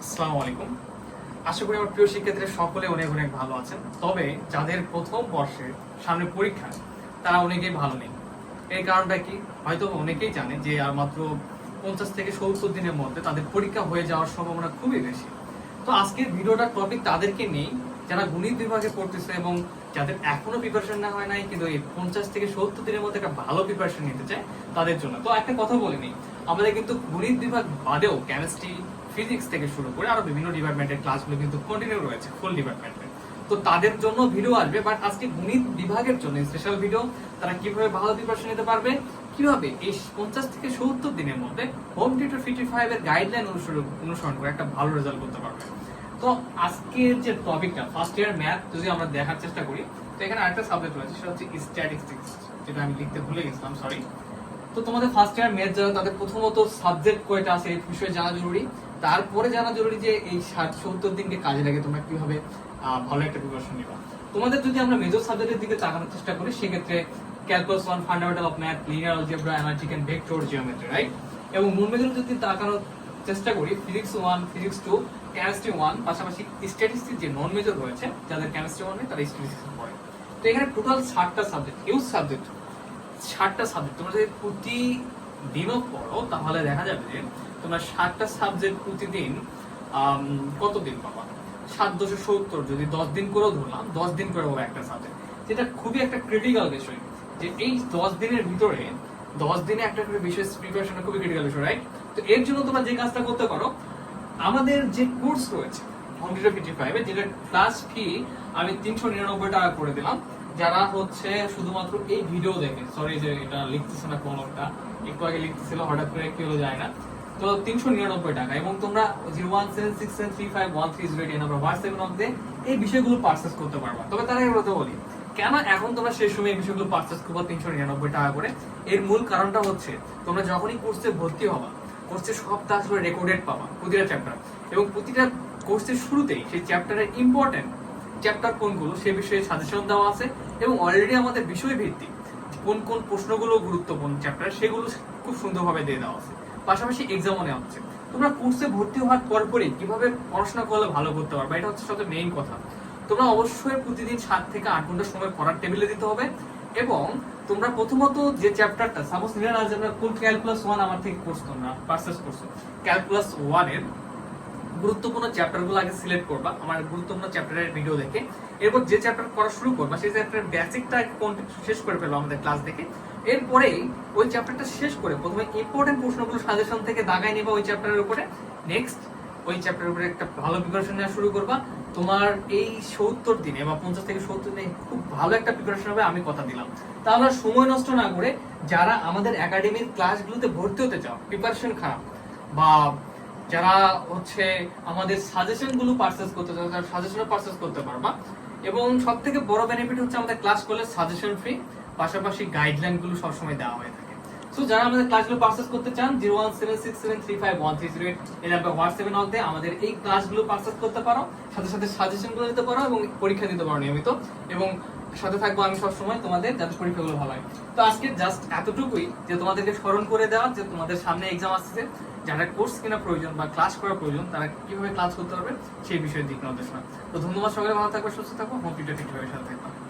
আসসালামু আলাইকুম। আশা করি আমার প্রিয় শিক্ষার্থীরা সকলে অনেক অনেক ভালো আছেন। তবে যাদের প্রথম বর্ষে সামনে পরীক্ষা, তারা অনেকেই ভালো নেই। এর কারণটা কি? হয়তো অনেকেই জানে যে আর মাত্র পঞ্চাশ থেকে সত্তর দিনের মধ্যে তাদের পরীক্ষা হয়ে যাওয়ার সম্ভাবনা খুবই বেশি। তো আজকের ভিডিওটার টপিক তাদেরকে নেই যারা গণিত বিভাগে পড়তেছে এবং যাদের এখনও প্রিপারেশন না হয় নাই, কিন্তু এই পঞ্চাশ থেকে সত্তর দিনের মধ্যে একটা ভালো প্রিপারেশন নিতে চায়, তাদের জন্য। তো একটা কথা বলে নিই। আমাদের কিন্তু গণিত বিভাগ বাদেও কেমিস্ট্রি ফিজিক্স থেকে শুরু করে আরও বিভিন্ন ডিপার্টমেন্টের ক্লাসগুলো কিন্তু কন্টিনিউ রয়েছে ফুল ডিপার্টমেন্টে তো তাদের জন্য ভিডিও আসবে বাট আজকে গণিত বিভাগের জন্য স্পেশাল ভিডিও তারা কীভাবে ভালো প্রিপারেশন নিতে পারবে, কীভাবে এই পঞ্চাশ থেকে সত্তর দিনের মধ্যে হোম টিউটর ফিফটি ফাইভ এর গাইডলাইন অনুসরণ অনুসরণ করে একটা ভালো রেজাল্ট করতে পারবে। তো আজকের যে টপিকটা ফার্স্ট ইয়ার ম্যাথ যদি আমরা দেখার চেষ্টা করি, তো এখানে আরেকটা সাবজেক্ট রয়েছে, সেটা হচ্ছে স্ট্যাটিস্টিক্স যেটা আমি লিখতে ভুলে গেছিলাম সরি তো তোমাদের ফার্স্ট ইয়ার ম্যাথ যারা, তাদের প্রথমত সাবজেক্ট কয়টা আছে এই বিষয়ে জানা জরুরি। তারপরে জানা জরুরি যে এই ষাট সত্তর দিনকে কাজে লাগে তোমরা কীভাবে ভালো একটা প্রিপারেশন নিবা। তোমাদের যদি আমরা মেজর সাবজেক্টের দিকে তাকানোর চেষ্টা করি, সেক্ষেত্রে calculus one fundamental of math linear algebra analytic and vector geometry right এবং মূল মেজর যদি তাকানোর চেষ্টা করি physics one physics two chemistry one পাশাপাশি স্ট্যাটিস্টিক্স যে নন মেজর রয়েছে, যাদের কেমিস্ট্রি ওয়ান তারা স্ট্যাটিস্টিক্স পড়ে তো এখানে টোটাল ষাটটা সাবজেক্ট হিউজ সাবজেক্ট ষাটটা সাবজেক্ট তোমরা যদি প্রতি দিনও পড়ো, তাহলে দেখা যাবে যে তোমরা ষাটটা সাবজেক্ট প্রতিদিন কত দিন পাবা? সাত, দশে, সত্তর, যদি দশ দিন করেও ধরলাম, দশ দিন করে পাবো একটা সাবজেক্ট যেটা খুবই একটা ক্রিটিক্যাল বিষয়, যে এই দশ দিনের ভিতরে, দশ দিনে একটা করে বিশেষ প্রিপারেশন খুবই ক্রিটিক্যাল বিষয় রাইট তো এর জন্য তোমরা যে কাজটা করতে পারো, আমাদের যে কোর্স রয়েছে কম্পিউটার ফিফটি ফাইভে যেটা ক্লাস ফি আমি তিনশো নিরানব্বই টাকা করে দিলাম যারা হচ্ছে শুধুমাত্র এই ভিডিও দেখে সরি যে এটা লিখতেছে না কোনটা একটু আগে লিখতেছিল, হঠাৎ করে কি হলো যায় না। তো তিনশো নিরানব্বই টাকা, এবং তোমরা zero one seven six seven three five one three zero eight number হোয়াটসঅ্যাপের মধ্যে এই বিষয়গুলো পার্চেস করতে পারবা। তবে তার আগে কথা বলি, কেন এখন তোমরা সেই সময় এই বিষয়গুলো পার্চেস করব তিনশো নিরানব্বই টাকা করে? এর মূল কারণটা হচ্ছে, তোমরা যখনই কোর্সে ভর্তি হবা কোর্সের সব ক্লাসগুলো রেকর্ডেড পাবা, প্রতিটা চ্যাপ্টার এবং প্রতিটা কোর্সের শুরুতেই সেই চ্যাপ্টারের ইম্পর্টেন্ট চ্যাপ্টার কোনগুলো, সে বিষয়ে সাজেশন দেওয়া আছে এবং অলরেডি আমাদের বিষয় ভিত্তিক কোন কোন প্রশ্নগুলো গুরুত্বপূর্ণ চ্যাপ্টার সেগুলো খুব সুন্দরভাবে দিয়ে দেওয়া আছে। পাশাপাশি এক্সামও নেওয়া হচ্ছে। তোমরা কোর্সে ভর্তি হওয়ার পরপরই কীভাবে পড়াশোনা করলে ভালো করতে পারবে, এটা হচ্ছে সবচেয়ে মেইন কথা। তোমরা অবশ্যই প্রতিদিন সাত থেকে আট ঘণ্টা সময় পড়ার টেবিলে দিতে হবে এবং তোমরা প্রথমত যে চ্যাপ্টারটা সাপোজ লিনিয়ার আলজেব্রা কোন ক্যালকুলাস ওয়ান আমার থেকে কোর্স তোমরা পারচেস করছ ক্যালকুলাস ওয়ানের গুরুত্বপূর্ণ চ্যাপ্টারগুলো আগে সিলেক্ট করবা, আমার গুরুত্বপূর্ণ চ্যাপ্টারের ভিডিও দেখে। এরপর যে চ্যাপ্টার করা শুরু করবা, সেই চ্যাপ্টারের বেসিকটা শেষ করে ফেলব আমাদের ক্লাস দেখে। এরপরেই ওই চ্যাপ্টারটা শেষ করে প্রথমে ইম্পর্টেন্ট প্রশ্নগুলো সাজেশন থেকে দাগায় নেবা ওই চ্যাপ্টারের উপরে। নেক্সট ওই চ্যাপ্টারের উপরে একটা ভালো প্রিপারেশন নেওয়া শুরু করবা। তোমার এই সত্তর দিনে বা পঞ্চাশ থেকে সত্তর দিনে খুব ভালো একটা প্রিপারেশন হবে, আমি কথা দিলাম। তাহলে সময় নষ্ট না করে যারা আমাদের একাডেমির ক্লাসগুলোতে ভর্তি হতে চাও প্রিপারেশন খারাপ বা যারা হচ্ছে আমাদের সাজেশনগুলো পারচেস করতে চাও, তারা সাজেশনও পারচেস করতে পারবা। এবং সব থেকে বড় বেনিফিট হচ্ছে আমাদের ক্লাস করলে সাজেশন ফ্রি পাশাপাশি গাইডলাইনগুলো সবসময় দেওয়া হয়ে থাকে। সো যারা আমাদের ক্লাসগুলো পারচেস করতে চান zero one seven six seven three five one three zero eight এই নাম্বার হোয়াটসঅ্যাপে নক দিয়ে আমাদের এই ক্লাসগুলো পারচেস করতে পারো, সাথে সাথে সাজেশনগুলো দিতে পারো এবং পরীক্ষা দিতে পারো নিয়মিত। এবং সাথে থাকব আমি সবসময় তোমাদের, যাতে পরীক্ষাগুলো ভালো হয়। তো আজকে জাস্ট এতটুকুই যে তোমাদেরকে স্মরণ করে দেওয়া, যে তোমাদের সামনে এক্সাম আসছে যারা কোর্স কেনা প্রয়োজন বা ক্লাস করা প্রয়োজন, তারা কীভাবে ক্লাস করতে পারবে, সেই বিষয়ে দিক নির্দেশনা। তো ধন্যবাদ সকলে ভালো থাকবে, সুস্থ থাকব হোম টিউটার সাথে থাকবে